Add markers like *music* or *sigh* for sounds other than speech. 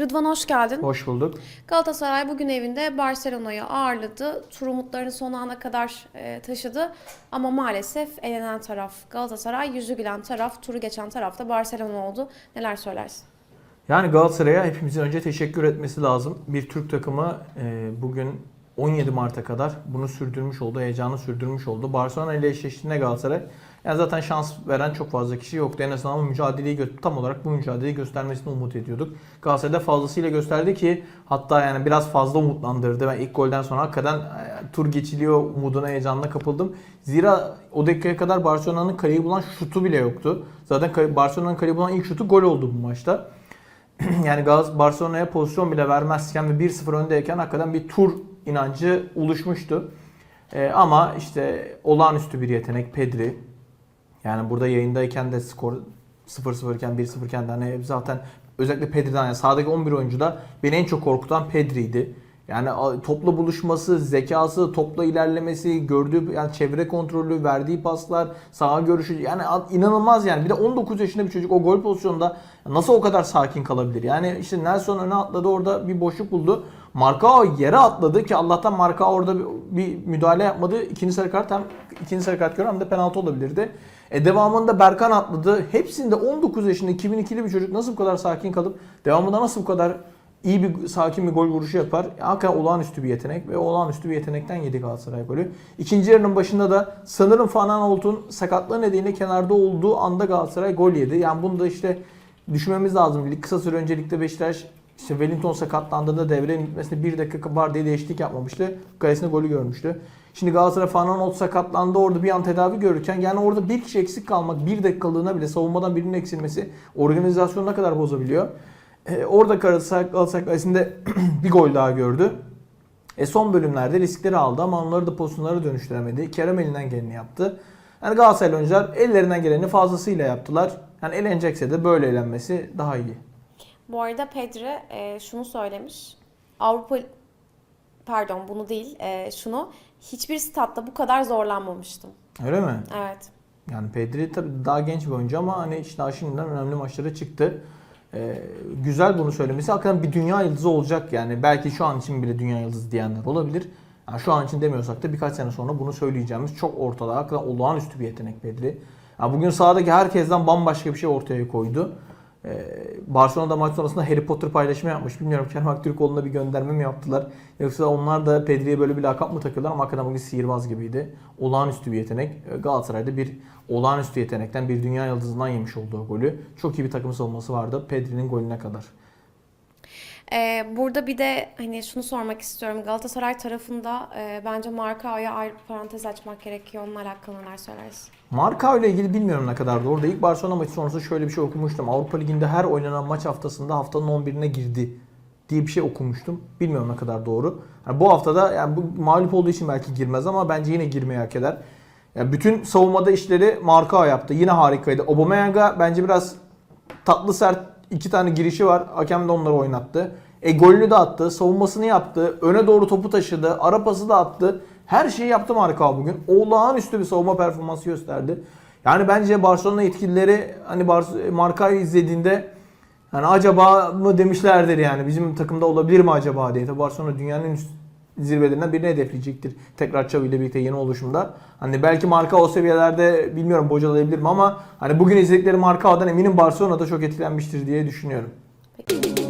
Rıdvan hoş geldin. Hoş bulduk. Galatasaray bugün evinde Barcelona'yı ağırladı. Tur umutlarını son ana kadar e, taşıdı. Ama maalesef elenen taraf Galatasaray, yüzü gülen taraf, turu geçen taraf da Barcelona oldu. Neler söylersin? Yani Galatasaray'a hepimizin önce teşekkür etmesi lazım. Bir Türk takımı e, bugün 17 Mart'a kadar bunu sürdürmüş oldu, heyecanı sürdürmüş oldu. Barcelona ile eşleştiğinde Galatasaray yani zaten şans veren çok fazla kişi yoktu. En azından ama mücadeleyi tam olarak bu mücadeleyi göstermesini umut ediyorduk. Galatasaray'da fazlasıyla gösterdi ki hatta yani biraz fazla umutlandırdı. Ben ilk golden sonra hakikaten e, tur geçiliyor umuduna heyecanla kapıldım. Zira o dakikaya kadar Barcelona'nın kaleyi bulan şutu bile yoktu. Zaten Barcelona'nın kaleyi bulan ilk şutu gol oldu bu maçta. *clears throat* yani Barcelona'ya pozisyon bile vermezken ve 1-0 öndeyken hakikaten bir tur inancı oluşmuştu. Ee, ama işte olağanüstü bir yetenek Pedri. Yani burada yayındayken de skor 0-0 iken 1-0 iken de hani zaten özellikle Pedri'den yani sahadaki 11 oyuncuda beni en çok korkutan Pedri'ydi. Yani topla buluşması, zekası, topla ilerlemesi, gördüğü yani çevre kontrolü, verdiği paslar, saha görüşü yani inanılmaz yani. Bir de 19 yaşında bir çocuk o gol pozisyonunda nasıl o kadar sakin kalabilir? Yani işte Nelson öne atladı orada bir boşluk buldu. Marcao yere atladı ki Allah'tan Marcao orada bir, bir müdahale yapmadı. İkinci sarı kart hem ikinci sarı kart gören hem de penaltı olabilirdi. E devamında Berkan atladı. Hepsinde 19 yaşında 2002'li bir çocuk nasıl bu kadar sakin kalıp devamında nasıl bu kadar iyi bir sakin bir gol vuruşu yapar. Ya, hakikaten olağanüstü bir yetenek ve olağanüstü bir yetenekten yedi Galatasaray golü. İkinci yarının başında da sanırım Fanan Oltun sakatlığı nedeniyle kenarda olduğu anda Galatasaray gol yedi. Yani bunu da işte düşünmemiz lazım. Kısa süre önce ligde Beşiktaş işte Wellington sakatlandığında devrenin bitmesine bir dakika var diye değişiklik yapmamıştı. Kalesine golü görmüştü. Şimdi Galatasaray Fanan Olt sakatlandı orada bir an tedavi görürken yani orada bir kişi eksik kalmak bir dakikalığına bile savunmadan birinin eksilmesi organizasyonu ne kadar bozabiliyor. E, orada Galatasaray, Galatasaray Kalesi'nde *clears throat* bir gol daha gördü. E, son bölümlerde riskleri aldı ama onları da pozisyonlara dönüştüremedi. Kerem elinden geleni yaptı. Yani Galatasaray oyuncular ellerinden geleni fazlasıyla yaptılar. Yani elenecekse de böyle elenmesi daha iyi. Bu arada Pedri e, şunu söylemiş. Avrupa pardon bunu değil e, şunu hiçbir statta bu kadar zorlanmamıştım. Öyle mi? Evet. Yani Pedri tabii daha genç bir oyuncu ama hani işte daha şimdiden önemli maçlara çıktı. Ee, güzel bunu söylemesi. Hakikaten bir dünya yıldızı olacak yani. Belki şu an için bile dünya yıldızı diyenler olabilir. Yani şu an için demiyorsak da birkaç sene sonra bunu söyleyeceğimiz çok ortada. Hakikaten olağanüstü bir yetenek Pedri. Yani bugün sahadaki herkesten bambaşka bir şey ortaya koydu. Ee, Barcelona'da maç sonrasında Harry Potter paylaşımı yapmış. Bilmiyorum Kerem Aktürkoğlu'na bir gönderme mi yaptılar? Yoksa onlar da Pedri'ye böyle bir lakap mı takıyorlar ama hakikaten bugün sihirbaz gibiydi. Olağanüstü bir yetenek. Ee, Galatasaray'da bir olağanüstü yetenekten bir dünya yıldızından yemiş olduğu golü. Çok iyi bir takım savunması vardı Pedri'nin golüne kadar. E, burada bir de hani şunu sormak istiyorum. Galatasaray tarafında e, bence Marcao'ya ayrı parantez açmak gerekiyor. Onunla alakalı neler söylersin? Marka ile ilgili bilmiyorum ne kadar doğru. İlk Barcelona maçı sonrası şöyle bir şey okumuştum. Avrupa Ligi'nde her oynanan maç haftasında haftanın 11'ine girdi diye bir şey okumuştum. Bilmiyorum ne kadar doğru. Yani bu haftada yani bu mağlup olduğu için belki girmez ama bence yine girmeyi hak eder. Yani bütün savunmada işleri Marka yaptı. Yine harikaydı. Aubameyang'a bence biraz tatlı sert iki tane girişi var. Hakem de onları oynattı. E golünü de attı. Savunmasını yaptı. Öne doğru topu taşıdı. Ara pası da attı. Her şeyi yaptı Marka bugün. Olağanüstü bir savunma performansı gösterdi. Yani bence Barcelona yetkilileri hani Marka'yı izlediğinde hani acaba mı demişlerdir yani bizim takımda olabilir mi acaba diye. Tabii Barcelona dünyanın üst zirvelerinden birini hedefleyecektir. Tekrar Xavi ile birlikte yeni oluşumda. Hani belki marka o seviyelerde bilmiyorum bocalayabilir mi ama hani bugün izledikleri Markao'dan eminim Barcelona da çok etkilenmiştir diye düşünüyorum. Peki.